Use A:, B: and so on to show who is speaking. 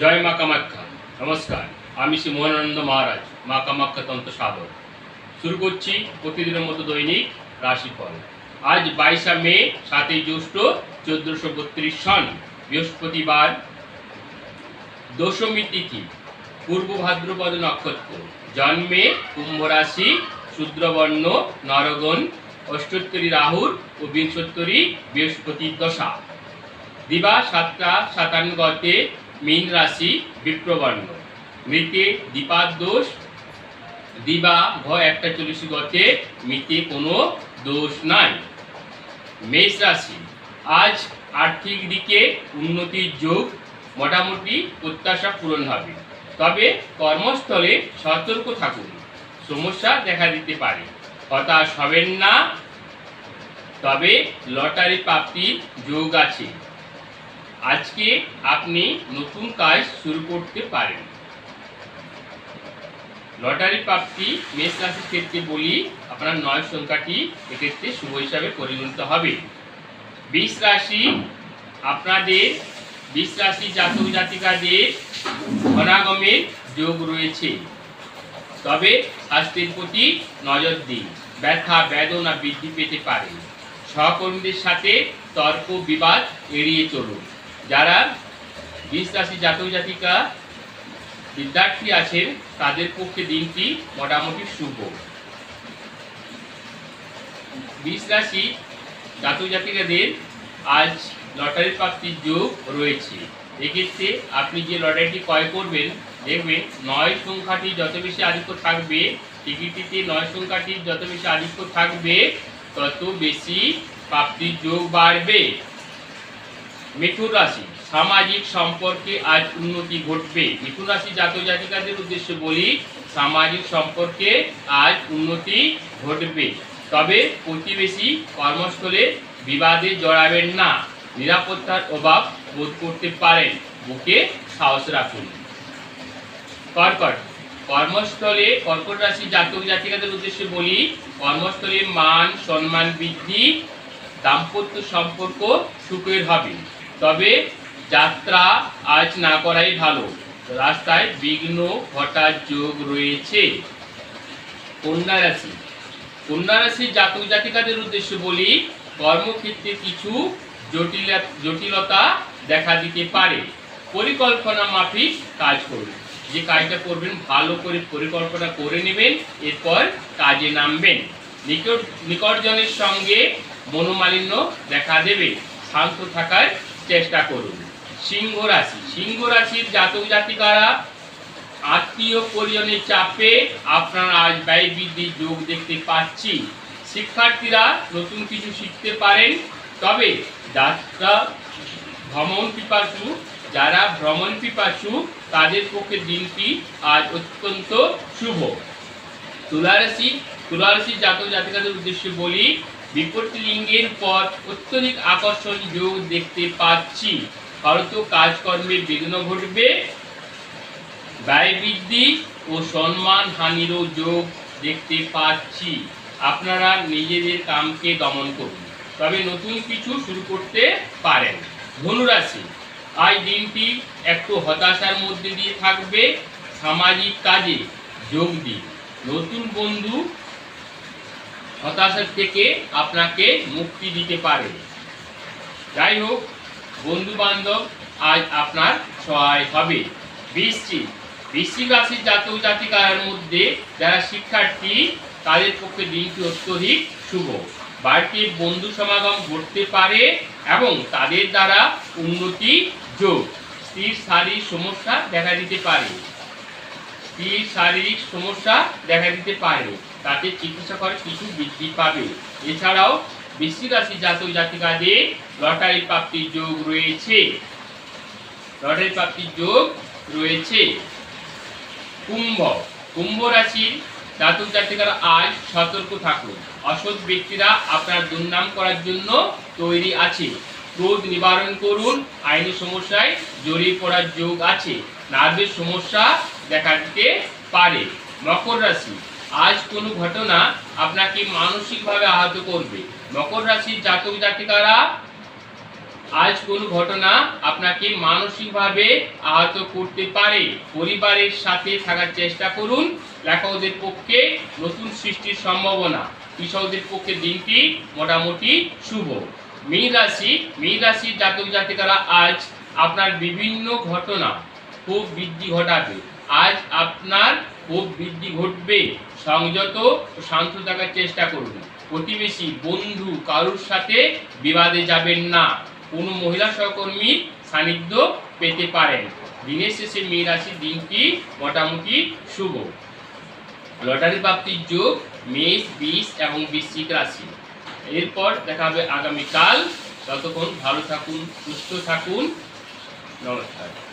A: জয় মা কামাখ্যা। নমস্কার, আমি শ্রী মোহনানন্দ মহারাজ, মা কামাখ্যা তন্ত্র সাধক শুরু করছি প্রতিদিনের মতো দৈনিক রাশিফল। আজ বাইশা মে, সাতই জ্যৈষ্ঠ, চোদ্দশো বত্রিশ সন, বৃহস্পতিবার। দশমী তিথি, পূর্ব ভাদ্রপদ নক্ষত্র, জন্মে কুম্ভ রাশি, শূদ্রবর্ণ, নরগণ, অষ্টোত্তরী রাহুর ও বিংশোত্তরী বৃহস্পতির দশা। দিবা সাতটা সাতান্ন গতে মীন রাশি বিপ্রবর্ণ মৃতে দীপার দোষ, দিবা ঘ একটা চল্লিশ গতে মৃতে কোনো দোষ নাই। মেষ রাশি, আজ আর্থিক দিকে উন্নতির যোগ মোটামুটি প্রত্যাশা পূরণ হবে। তবে কর্মস্থলে সতর্ক থাকুন, সমস্যা দেখা দিতে পারে। হতাশ হবেন না, তবে লটারি প্রাপ্তির যোগ আছে। আজকে আপনি নতুন কাজ শুরু করতে পারেন। লটারি প্রাপ্তি মেষ রাশির ক্ষেত্রে বলি আপনার নয় সংখ্যাটি এক্ষেত্রে শুভ হিসাবে পরিগণিত হবে। বিষ রাশি আপনাদের, বিষ রাশি জাতক জাতিকাদের ধনাগমের যোগ রয়েছে। তবে স্বাস্থ্যের প্রতি নজর দিন। ব্যথা, বেদনা বৃদ্ধি পেতে পারে। সহকর্মীদের সাথে তর্ক বিবাদ এড়িয়ে চলুন। যারা বিষ রাশি জাতক জাতিকা বিদ্যার্থী আছেন, তাদের পক্ষে দিনটি মোটামুটি শুভ। বিষ রাশি জাতক জাতিকাদের আজ লটারি প্রাপ্তির যোগ রয়েছে। এক্ষেত্রে আপনি যে লটারিটি ক্রয় করবেন, দেখবেন নয় সংখ্যাটি যত বেশি আধিক্য থাকবে, টিকিটিতে নয় সংখ্যাটি যত বেশি আধিক্য থাকবে, তত বেশি প্রাপ্তির যোগ বাড়বে। মিথুন রাশি, সামাজিক সম্পর্কে আজ উন্নতি ঘটবে। মিথুন রাশি জাতক জাতিকাদের উদ্দেশ্যে বলি, সামাজিক সম্পর্কে আজ উন্নতি ঘটবে। তবে প্রতিবেশী কর্মস্থলে বিবাদে জড়াবেন না। নিরাপত্তার অভাব বোধ করতে পারেন। বুকে সাহস রাখুন। কর্কট, কর্মস্থলে কর্কট রাশি জাতক জাতিকাদের উদ্দেশ্যে বলি, কর্মস্থলে মান, সম্মান বৃদ্ধি, দাম্পত্য সম্পর্ক সুখের হবে। তবে যাত্রা আজ না করাই ভালো। রাস্তায় বিঘ্ন ঘটার যোগ রয়েছে। কন্যা রাশি। কন্যা জাতক জাতিকাদের উদ্দেশ্যে বলি, কর্মক্ষেত্রে কিছু জটিল জটিলতা দেখা দিতে পারে। পরিকল্পনা মাফিক কাজ করুন। যে কাজটা করবেন, ভালো করে পরিকল্পনা করে নেবেন, এরপর কাজে নামবেন। নিকট নিকটজনের সঙ্গে মনোমালিন্য দেখা দেবে। শান্ত থাকার চেষ্টা করুন। সিংহ রাশি। সিংহ রাশির জাতক জাতিকারা আত্মীয় পরিজনের চাপে আপনার আজ ব্যয় বৃদ্ধির যোগ দেখতে পাচ্ছি। শিক্ষার্থীরা নতুন কিছু শিখতে পারেন। তবে যাত্রা, ভ্রমণ পিপাসু, যারা ভ্রমণ পিপাসু, তাদের পক্ষে দিনটি আজ অত্যন্ত শুভ। তুলারাশি তুলারাশি জাতক জাতিকাদের উদ্দেশ্যে বলি বিপরীত লিঙ্গের পর অত্যধিক আকর্ষণ যোগ দেখতে পাচ্ছি। হয়তো কাজকর্মে বিঘ্ন ঘটবে। ব্যয় বৃদ্ধি ও সম্মান হানিরও যোগ দেখতে পাচ্ছি। আপনারা নিজেদের কামকে দমন করুন। তবে নতুন কিছু শুরু করতে পারেন। ধনুরাশি। আজ দিনটি একটু হতাশার মধ্যে দিয়ে থাকবে। সামাজিক কাজে যোগ দিন। নতুন বন্ধু হতাশার থেকে আপনাকে মুক্তি দিতে পারে। যাই হোক বন্ধু বান্ধব আজ আপনার সহায় হবে। বৃশ্চিক বৃশ্চিক রাশির জাতক জাতিকার মধ্যে যারা শিক্ষার্থী, তাদের পক্ষে দিনটি অত্যধিক শুভ। বাড়িতে বন্ধু সমাগম ঘটতে পারে এবং তাদের দ্বারা উন্নতি যোগ। স্ত্রীর শারীরিক সমস্যা দেখা দিতে পারে। স্ত্রীর শারীরিক সমস্যা দেখা দিতে পারে তাতে চিকিৎসা করে কিছু বৃদ্ধি পাবে। এছাড়াও বৃশ্চিক রাশি জাতক জাতিকাদের লটারি প্রাপ্তির যোগ রয়েছে। লটারি প্রাপ্তির যোগ রয়েছে। কুম্ভ। কুম্ভ রাশির জাতক জাতিকারা আজ সতর্ক থাকুন। অসৎ ব্যক্তিরা আপনার দুর্নাম করার জন্য তৈরি আছে। ক্রোধ নিবারণ করুন। আইনি সমস্যায় জড়িয়ে পড়ার যোগ আছে। নার্ভের সমস্যা দেখা দিতে পারে। মকর রাশি, আজ কোনো ঘটনা আপনাকে মানসিকভাবে আহত করবে। মকর রাশির জাতক জাতিকারা, আজ কোন ঘটনা আপনাকে মানসিকভাবে আহত করতে পারে। পরিবারের সাথে থাকার চেষ্টা করুন। লেখকদের পক্ষে নতুন সৃষ্টির সম্ভাবনা। কৃষকদের পক্ষে দিনটি মোটামুটি শুভ। মীন রাশি, মীন রাশির জাতক জাতিকারা, আজ আপনার বিভিন্ন ঘটনা খুব বৃদ্ধি ঘটাবে। আজ আপনার খুব বৃদ্ধি ঘটবে। সংযত ও শান্ত থাকার চেষ্টা করুন। প্রতিবেশী, বন্ধু কারুর সাথে বিবাদে যাবেন না। কোনো মহিলা সহকর্মীর সান্নিধ্য পেতে পারেন। দিনের শেষে মীন রাশির দিনটি মোটামুটি শুভ। লটারি প্রাপ্তির যোগ মেষ, বিষ এবং বৃশ্চিক রাশি। এরপর দেখা হবে আগামীকাল। ততক্ষণ ভালো থাকুন, সুস্থ থাকুন। নমস্কার।